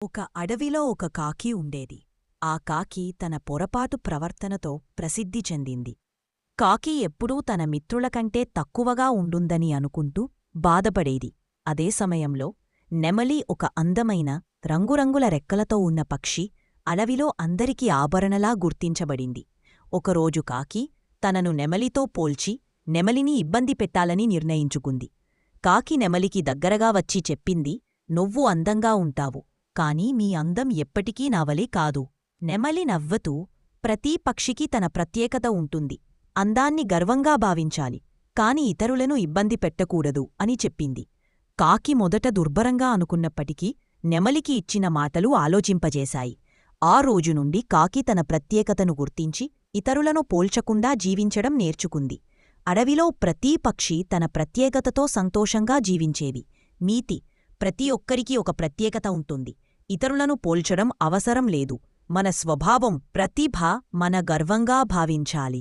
ఒక అడవిలో ఒక కాకి ఉండేది. ఆ కాకి తన పొరపాటు ప్రవర్తనతో ప్రసిద్ధి చెందింది. కాకి ఎప్పుడూ తన మిత్రులకంటే తక్కువగా ఉండుందని అనుకుంటూ బాధపడేది. అదే సమయంలో నెమలి ఒక అందమైన రంగురంగుల రెక్కలతో ఉన్న పక్షి అడవిలో అందరికీ ఆభరణలా గుర్తించబడింది. ఒకరోజు కాకి తనను నెమలితో పోల్చి నెమలిని ఇబ్బంది పెట్టాలని నిర్ణయించుకుంది. కాకి నెమలికి దగ్గరగా వచ్చి చెప్పింది నువ్వు అందంగా ఉంటావు. కాని మీ అందం ఎప్పటికీ నావలే కాదు. నెమలి నవ్వతూ ప్రతీ పక్షికి తన ప్రత్యేకత ఉంటుంది. అందాన్ని గర్వంగా భావించాలి. కాని ఇతరులను ఇబ్బంది పెట్టకూడదు అని చెప్పింది. కాకి మొదట దుర్భరంగా అనుకున్నప్పటికీ నెమలికి ఇచ్చిన మాటలు ఆలోచింపజేశాయి. ఆ రోజు నుండి కాకి తన ప్రత్యేకతను గుర్తించి ఇతరులను పోల్చకుండా జీవించడం నేర్చుకుంది. అడవిలో ప్రతీ పక్షి తన ప్రత్యేకతతో సంతోషంగా జీవించేవి. నీతి ప్రతి ఒక్కరికీ ఒక ప్రత్యేకత ఉంటుంది. ఇతరులను పోల్చడం అవసరం లేదు. మన స్వభావం ప్రతిభ మన గర్వంగా భావించాలి.